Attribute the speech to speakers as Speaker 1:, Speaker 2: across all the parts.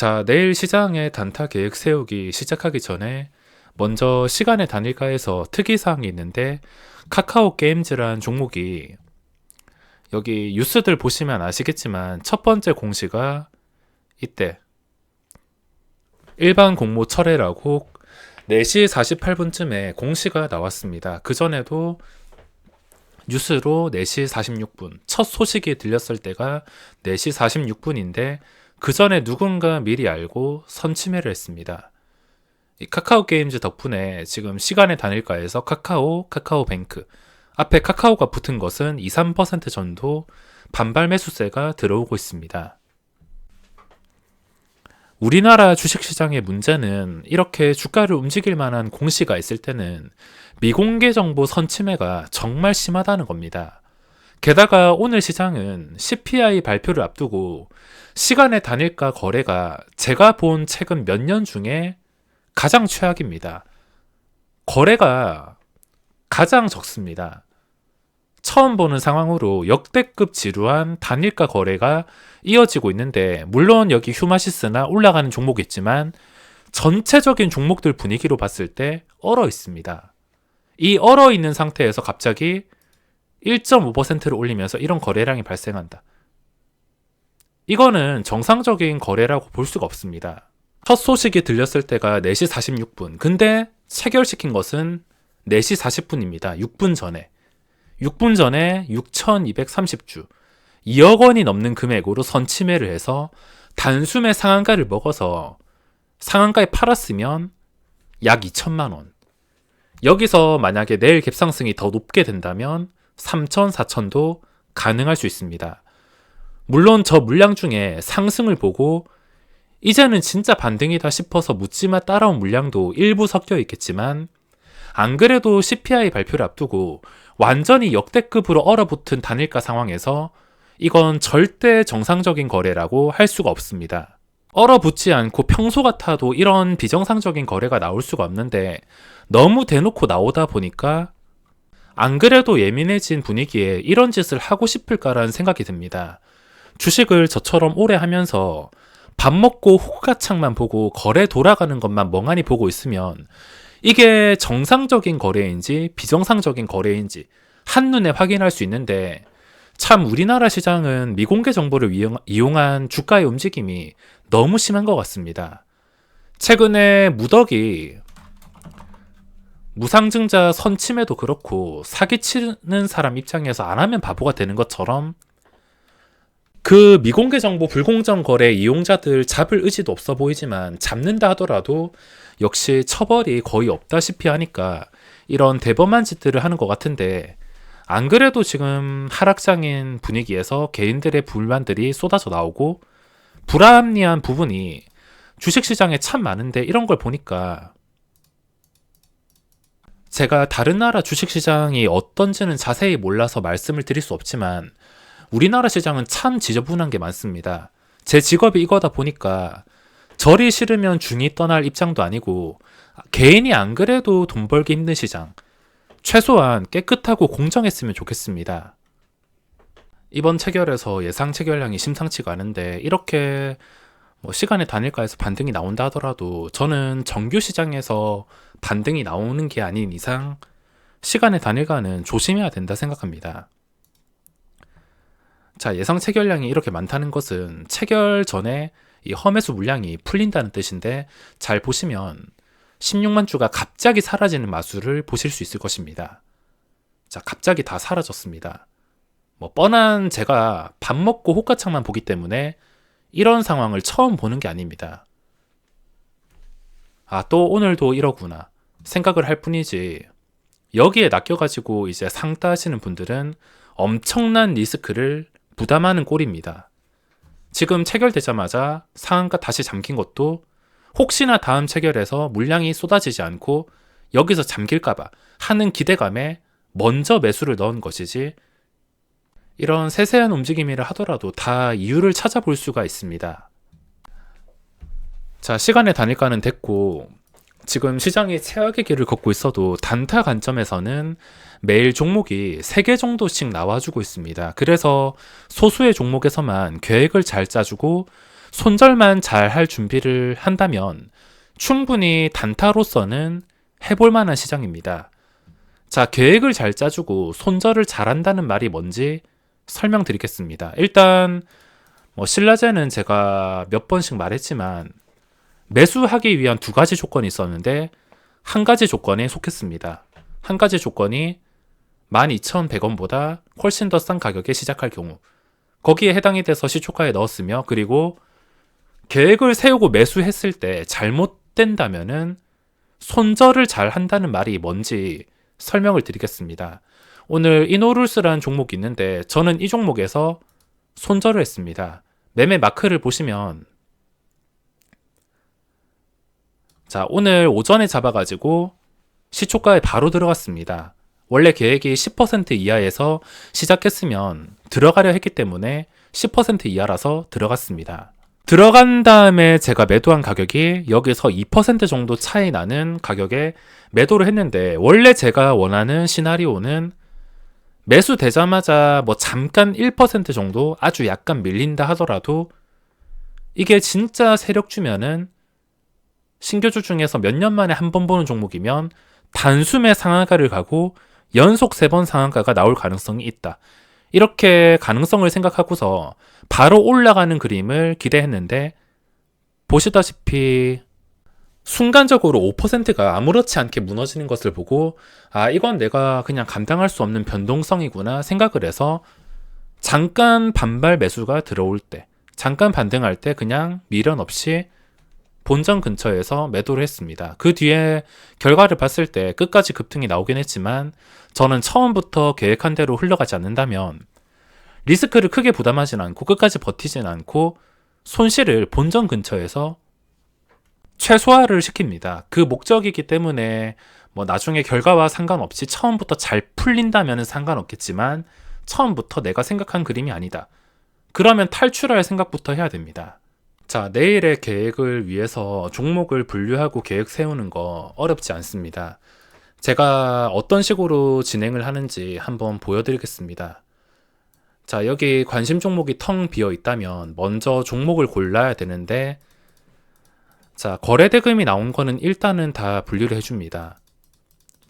Speaker 1: 자, 내일 시장의 단타 계획 세우기 시작하기 전에 먼저 시간의 단일가에서 특이사항이 있는데 카카오 게임즈란 종목이 여기 뉴스들 보시면 아시겠지만 첫 번째 공시가 이때 일반 공모 철회라고 4시 48분쯤에 공시가 나왔습니다. 그 전에도 뉴스로 4시 46분, 첫 소식이 들렸을 때가 4시 46분인데 그 전에 누군가 미리 알고 선침해를 했습니다. 이 카카오 게임즈 덕분에 지금 시간의 단일가에서 카카오, 카카오 뱅크 앞에 카카오가 붙은 것은 2, 3% 정도 반발 매수세가 들어오고 있습니다. 우리나라 주식시장의 문제는 이렇게 주가를 움직일 만한 공시가 있을 때는 미공개 정보 선침해가 정말 심하다는 겁니다. 게다가 오늘 시장은 CPI 발표를 앞두고 시간의 단일가 거래가 제가 본 최근 몇 년 중에 가장 최악입니다. 거래가 가장 적습니다. 처음 보는 상황으로 역대급 지루한 단일가 거래가 이어지고 있는데 물론 여기 휴마시스나 올라가는 종목이 있지만 전체적인 종목들 분위기로 봤을 때 얼어 있습니다. 이 얼어 있는 상태에서 갑자기 1.5%를 올리면서 이런 거래량이 발생한다. 이거는 정상적인 거래라고 볼 수가 없습니다. 첫 소식이 들렸을 때가 4시 46분. 근데 체결시킨 것은 4시 40분입니다. 6분 전에. 6분 전에 6,230주, 2억 원이 넘는 금액으로 선침해를 해서 단숨에 상한가를 먹어서 상한가에 팔았으면 약 2천만 원. 여기서 만약에 내일 갭상승이 더 높게 된다면 3천, 4천도 가능할 수 있습니다. 물론 저 물량 중에 상승을 보고 이제는 진짜 반등이다 싶어서 묻지마 따라온 물량도 일부 섞여 있겠지만 안 그래도 CPI 발표를 앞두고 완전히 역대급으로 얼어붙은 단일가 상황에서 이건 절대 정상적인 거래라고 할 수가 없습니다. 얼어붙지 않고 평소 같아도 이런 비정상적인 거래가 나올 수가 없는데 너무 대놓고 나오다 보니까 안 그래도 예민해진 분위기에 이런 짓을 하고 싶을까라는 생각이 듭니다. 주식을 저처럼 오래 하면서 밥 먹고 호가창만 보고 거래 돌아가는 것만 멍하니 보고 있으면 이게 정상적인 거래인지 비정상적인 거래인지 한눈에 확인할 수 있는데 참 우리나라 시장은 미공개 정보를 이용한 주가의 움직임이 너무 심한 것 같습니다. 최근에 무덕이 무상증자 선침에도 그렇고 사기치는 사람 입장에서 안 하면 바보가 되는 것처럼 그 미공개 정보 불공정 거래 이용자들 잡을 의지도 없어 보이지만 잡는다 하더라도 역시 처벌이 거의 없다시피 하니까 이런 대범한 짓들을 하는 것 같은데 안 그래도 지금 하락장인 분위기에서 개인들의 불만들이 쏟아져 나오고 불합리한 부분이 주식시장에 참 많은데 이런 걸 보니까 제가 다른 나라 주식시장이 어떤지는 자세히 몰라서 말씀을 드릴 수 없지만 우리나라 시장은 참 지저분한 게 많습니다. 제 직업이 이거다 보니까 절이 싫으면 중이 떠날 입장도 아니고 개인이 안 그래도 돈 벌기 힘든 시장 최소한 깨끗하고 공정했으면 좋겠습니다. 이번 체결에서 예상 체결량이 심상치가 않은데 이렇게 뭐 시간의 단일가에서 반등이 나온다 하더라도 저는 정규 시장에서 반등이 나오는 게 아닌 이상 시간의 단일가는 조심해야 된다 생각합니다. 자, 예상 체결량이 이렇게 많다는 것은 체결 전에 이 험해수 물량이 풀린다는 뜻인데 잘 보시면 16만 주가 갑자기 사라지는 마술을 보실 수 있을 것입니다. 자, 갑자기 다 사라졌습니다. 뭐 뻔한 제가 밥 먹고 호가창만 보기 때문에 이런 상황을 처음 보는 게 아닙니다. 아, 또 오늘도 이러구나. 생각을 할 뿐이지. 여기에 낚여가지고 이제 상 따시는 분들은 엄청난 리스크를 부담하는 꼴입니다. 지금 체결되자마자 상한가 다시 잠긴 것도 혹시나 다음 체결에서 물량이 쏟아지지 않고 여기서 잠길까봐 하는 기대감에 먼저 매수를 넣은 것이지 이런 세세한 움직임이라 하더라도 다 이유를 찾아볼 수가 있습니다. 자, 시간의 단일가는 됐고 지금 시장이 최악의 길을 걷고 있어도 단타 관점에서는 매일 종목이 3개 정도씩 나와주고 있습니다. 그래서 소수의 종목에서만 계획을 잘 짜주고 손절만 잘 할 준비를 한다면 충분히 단타로서는 해볼 만한 시장입니다. 자, 계획을 잘 짜주고 손절을 잘 한다는 말이 뭔지 설명드리겠습니다. 일단, 뭐, 신라제는 제가 몇 번씩 말했지만, 매수하기 위한 두 가지 조건이 있었는데, 한 가지 조건에 속했습니다. 한 가지 조건이 12,100원보다 훨씬 더 싼 가격에 시작할 경우, 거기에 해당이 돼서 시초가에 넣었으며, 그리고 계획을 세우고 매수했을 때 잘못된다면은 손절을 잘 한다는 말이 뭔지 설명을 드리겠습니다. 오늘 이노룰스라는 종목이 있는데 저는 이 종목에서 손절을 했습니다. 매매 마크를 보시면 자, 오늘 오전에 잡아가지고 시초가에 바로 들어갔습니다. 원래 계획이 10% 이하에서 시작했으면 들어가려 했기 때문에 10% 이하라서 들어갔습니다. 들어간 다음에 제가 매도한 가격이 여기서 2% 정도 차이 나는 가격에 매도를 했는데 원래 제가 원하는 시나리오는 매수 되자마자 뭐 잠깐 1% 정도 아주 약간 밀린다 하더라도 이게 진짜 세력 주면은 신규주 중에서 몇 년 만에 한 번 보는 종목이면 단숨에 상한가를 가고 연속 세 번 상한가가 나올 가능성이 있다. 이렇게 가능성을 생각하고서 바로 올라가는 그림을 기대했는데 보시다시피 순간적으로 5%가 아무렇지 않게 무너지는 것을 보고 아 이건 내가 그냥 감당할 수 없는 변동성이구나 생각을 해서 잠깐 반발 매수가 들어올 때 잠깐 반등할 때 그냥 미련 없이 본전 근처에서 매도를 했습니다. 그 뒤에 결과를 봤을 때 끝까지 급등이 나오긴 했지만 저는 처음부터 계획한 대로 흘러가지 않는다면 리스크를 크게 부담하진 않고 끝까지 버티진 않고 손실을 본전 근처에서 최소화를 시킵니다. 그 목적이기 때문에 뭐 나중에 결과와 상관없이 처음부터 잘 풀린다면 상관없겠지만 처음부터 내가 생각한 그림이 아니다. 그러면 탈출할 생각부터 해야 됩니다. 자, 내일의 계획을 위해서 종목을 분류하고 계획 세우는 거 어렵지 않습니다. 제가 어떤 식으로 진행을 하는지 한번 보여드리겠습니다. 자, 여기 관심 종목이 텅 비어 있다면 먼저 종목을 골라야 되는데, 자, 거래대금이 나온 거는 일단은 다 분류를 해줍니다.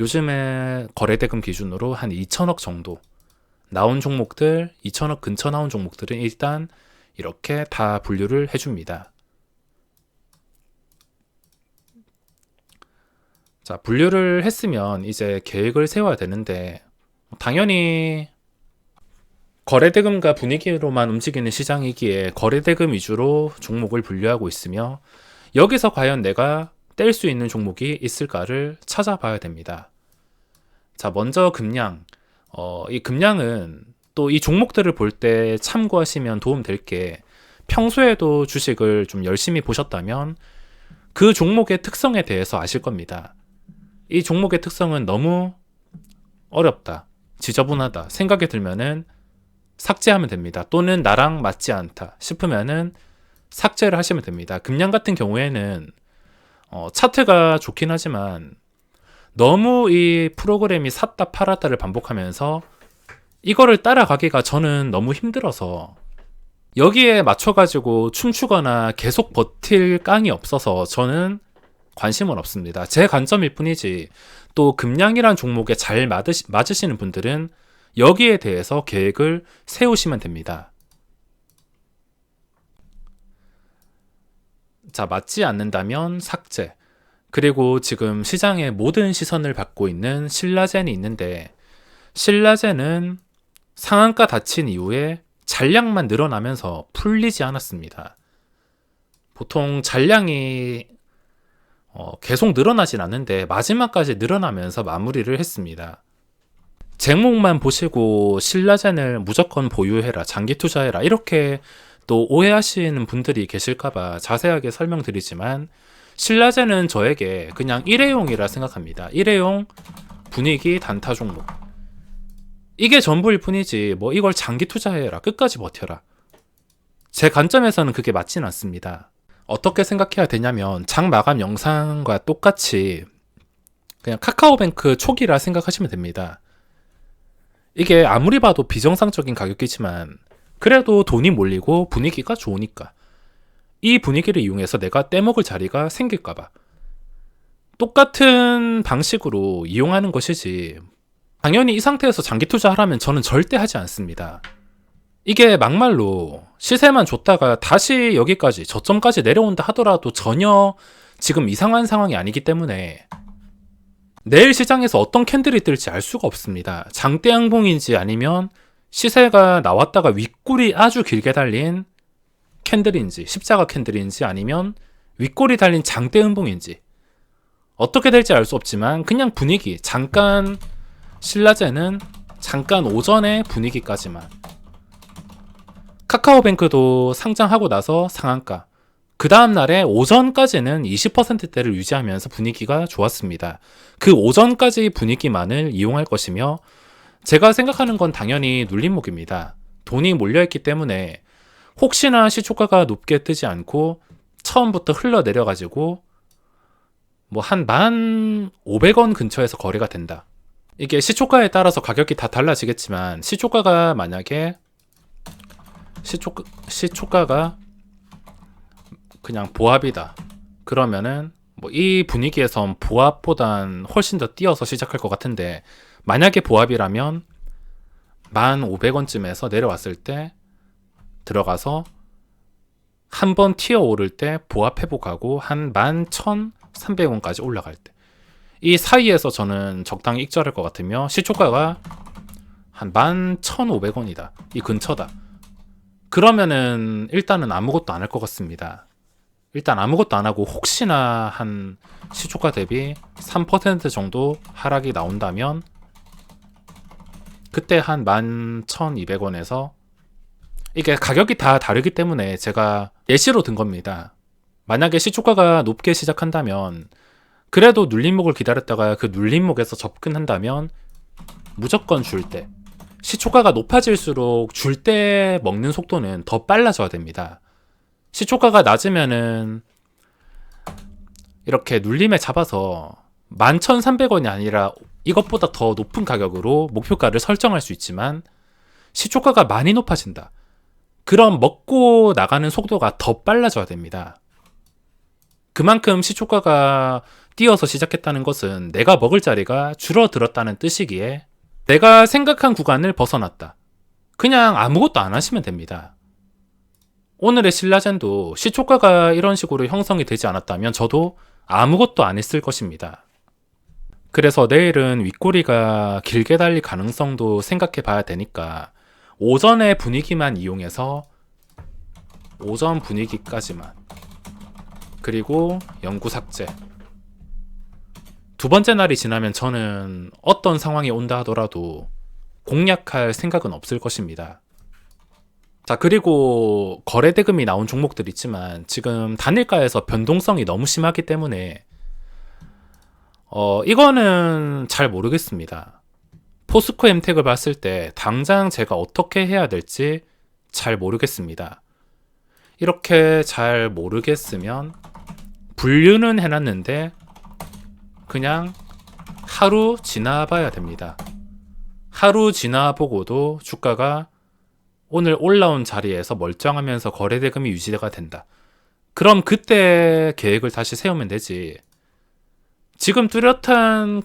Speaker 1: 요즘에 거래대금 기준으로 한 2천억 정도 나온 종목들, 2천억 근처 나온 종목들은 일단 이렇게 다 분류를 해줍니다. 자, 분류를 했으면 이제 계획을 세워야 되는데, 당연히 거래대금과 분위기로만 움직이는 시장이기에 거래대금 위주로 종목을 분류하고 있으며, 여기서 과연 내가 뗄 수 있는 종목이 있을까를 찾아봐야 됩니다. 자, 먼저 금량. 어, 이 금량은 또 이 종목들을 볼 때 참고하시면 도움 될 게 평소에도 주식을 좀 열심히 보셨다면 그 종목의 특성에 대해서 아실 겁니다. 이 종목의 특성은 너무 어렵다, 지저분하다 생각이 들면은 삭제하면 됩니다. 또는 나랑 맞지 않다 싶으면은 삭제를 하시면 됩니다. 금량 같은 경우에는 어, 차트가 좋긴 하지만 너무 이 프로그램이 샀다 팔았다를 반복하면서 이거를 따라가기가 저는 너무 힘들어서 여기에 맞춰가지고 춤추거나 계속 버틸 깡이 없어서 저는 관심은 없습니다. 제 관점일 뿐이지 또 금량이란 종목에 잘 맞으시, 맞으시는 분들은 여기에 대해서 계획을 세우시면 됩니다. 자, 맞지 않는다면 삭제. 그리고 지금 시장의 모든 시선을 받고 있는 신라젠이 있는데 신라젠은 상한가 닫힌 이후에 잔량만 늘어나면서 풀리지 않았습니다. 보통 잔량이 어, 계속 늘어나진 않는데 마지막까지 늘어나면서 마무리를 했습니다. 제목만 보시고 신라젠을 무조건 보유해라, 장기 투자해라 이렇게 또 오해하시는 분들이 계실까봐 자세하게 설명드리지만 신라젠은 저에게 그냥 일회용이라 생각합니다. 일회용 분위기 단타 종목. 이게 전부일 뿐이지 뭐 이걸 장기 투자해라 끝까지 버텨라 제 관점에서는 그게 맞진 않습니다 어떻게 생각해야 되냐면 장 마감 영상과 똑같이 그냥 카카오뱅크 초기라 생각하시면 됩니다 이게 아무리 봐도 비정상적인 가격이지만 그래도 돈이 몰리고 분위기가 좋으니까 이 분위기를 이용해서 내가 떼먹을 자리가 생길까봐. 똑같은 방식으로 이용하는 것이지. 당연히 이 상태에서 장기 투자하라면 저는 절대 하지 않습니다. 이게 막말로 시세만 줬다가 다시 여기까지 저점까지 내려온다 하더라도 전혀 지금 이상한 상황이 아니기 때문에 내일 시장에서 어떤 캔들이 뜰지 알 수가 없습니다. 장대 양봉인지 아니면 시세가 나왔다가 윗골이 아주 길게 달린 캔들인지 십자가 캔들인지 아니면 윗골이 달린 장대 음봉인지 어떻게 될지 알 수 없지만 그냥 분위기 잠깐 신라제는 잠깐 오전의 분위기까지만 카카오뱅크도 상장하고 나서 상한가 그 다음 날에 오전까지는 20%대를 유지하면서 분위기가 좋았습니다. 그 오전까지 분위기만을 이용할 것이며 제가 생각하는 건 당연히 눌림목입니다. 돈이 몰려있기 때문에 혹시나 시초가가 높게 뜨지 않고 처음부터 흘러내려가지고 뭐 한만 500원 근처에서 거래가 된다. 이게 시초가에 따라서 가격이 다 달라지겠지만 시초가가 만약에 시초, 시초가가 그냥 보합이다. 그러면은 뭐 이 분위기에선 보합보단 훨씬 더 뛰어서 시작할 것 같은데 만약에 보합이라면 1,500원쯤에서 내려왔을 때 들어가서 한 번 튀어 오를 때 보합 회복하고 한 11,300원까지 올라갈 때. 이 사이에서 저는 적당히 익절할 것 같으며 시초가가 한 11,500원이다. 이 근처다. 그러면은 일단은 아무것도 안 할 것 같습니다. 일단 아무것도 안 하고 혹시나 한 시초가 대비 3% 정도 하락이 나온다면 그때 한 11,200원에서 이게 가격이 다 다르기 때문에 제가 예시로 든 겁니다. 만약에 시초가가 높게 시작한다면 그래도 눌림목을 기다렸다가 그 눌림목에서 접근한다면 무조건 줄 때. 시초가가 높아질수록 줄 때 먹는 속도는 더 빨라져야 됩니다. 시초가가 낮으면은 이렇게 눌림에 잡아서 11,300원이 아니라 이것보다 더 높은 가격으로 목표가를 설정할 수 있지만 시초가가 많이 높아진다. 그럼 먹고 나가는 속도가 더 빨라져야 됩니다. 그만큼 시초가가 뛰어서 시작했다는 것은 내가 먹을 자리가 줄어들었다는 뜻이기에 내가 생각한 구간을 벗어났다. 그냥 아무것도 안 하시면 됩니다. 오늘의 신라젠도 시초가가 이런 식으로 형성이 되지 않았다면 저도 아무것도 안 했을 것입니다. 그래서 내일은 윗꼬리가 길게 달릴 가능성도 생각해 봐야 되니까 오전의 분위기만 이용해서 오전 분위기까지만 그리고 연구 삭제 두 번째 날이 지나면 저는 어떤 상황이 온다 하더라도 공략할 생각은 없을 것입니다. 자, 그리고 거래 대금이 나온 종목들 있지만 지금 단일가에서 변동성이 너무 심하기 때문에 어, 이거는 잘 모르겠습니다. 포스코 엠텍을 봤을 때 당장 제가 어떻게 해야 될지 잘 모르겠습니다. 이렇게 잘 모르겠으면 분류는 해놨는데 그냥 하루 지나봐야 됩니다. 하루 지나보고도 주가가 오늘 올라온 자리에서 멀쩡하면서 거래 대금이 유지가 된다. 그럼 그때 계획을 다시 세우면 되지. 지금 뚜렷한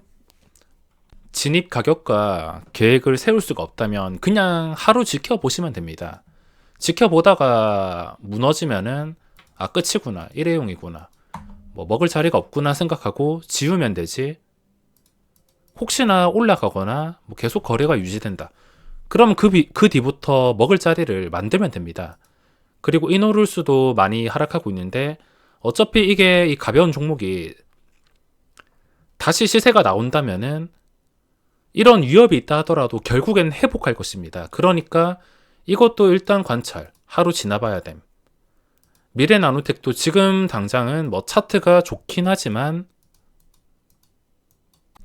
Speaker 1: 진입 가격과 계획을 세울 수가 없다면 그냥 하루 지켜보시면 됩니다. 지켜보다가 무너지면은 아 끝이구나 일회용이구나 뭐 먹을 자리가 없구나 생각하고 지우면 되지 혹시나 올라가거나 뭐 계속 거래가 유지된다 그럼 그, 그 뒤부터 먹을 자리를 만들면 됩니다. 그리고 이노룰수도 많이 하락하고 있는데 어차피 이게 이 가벼운 종목이 다시 시세가 나온다면은 이런 위협이 있다 하더라도 결국엔 회복할 것입니다. 그러니까 이것도 일단 관찰, 하루 지나봐야 됨. 미래 나노텍도 지금 당장은 뭐 차트가 좋긴 하지만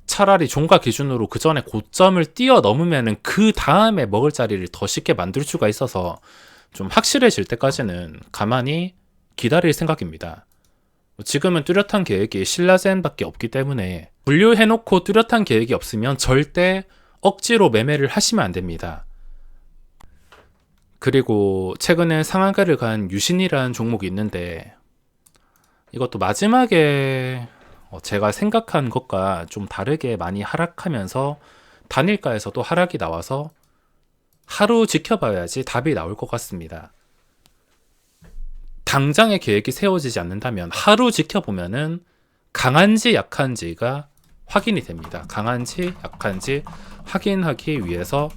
Speaker 1: 차라리 종가 기준으로 그 전에 고점을 뛰어넘으면은 그 다음에 먹을 자리를 더 쉽게 만들 수가 있어서 좀 확실해질 때까지는 가만히 기다릴 생각입니다. 지금은 뚜렷한 계획이 신라젠밖에 없기 때문에 분류해놓고 뚜렷한 계획이 없으면 절대 억지로 매매를 하시면 안 됩니다. 그리고 최근에 상한가를 간 유신이라는 종목이 있는데 이것도 마지막에 어, 제가 생각한 것과 좀 다르게 많이 하락하면서 단일가에서도 하락이 나와서 하루 지켜봐야지 답이 나올 것 같습니다. 당장의 계획이 세워지지 않는다면 하루 지켜보면은 강한지 약한지가 확인이 됩니다. 강한지 약한지 확인하기 위해서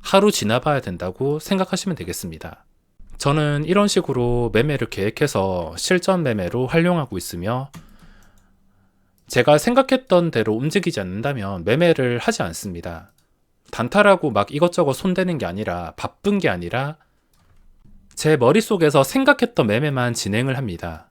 Speaker 1: 하루 지나봐야 된다고 생각하시면 되겠습니다. 저는 이런 식으로 매매를 계획해서 실전 매매로 활용하고 있으며 제가 생각했던 대로 움직이지 않는다면 매매를 하지 않습니다. 단타라고 막 이것저것 손대는 게 아니라 바쁜 게 아니라 제 머릿속에서 생각했던 매매만 진행을 합니다.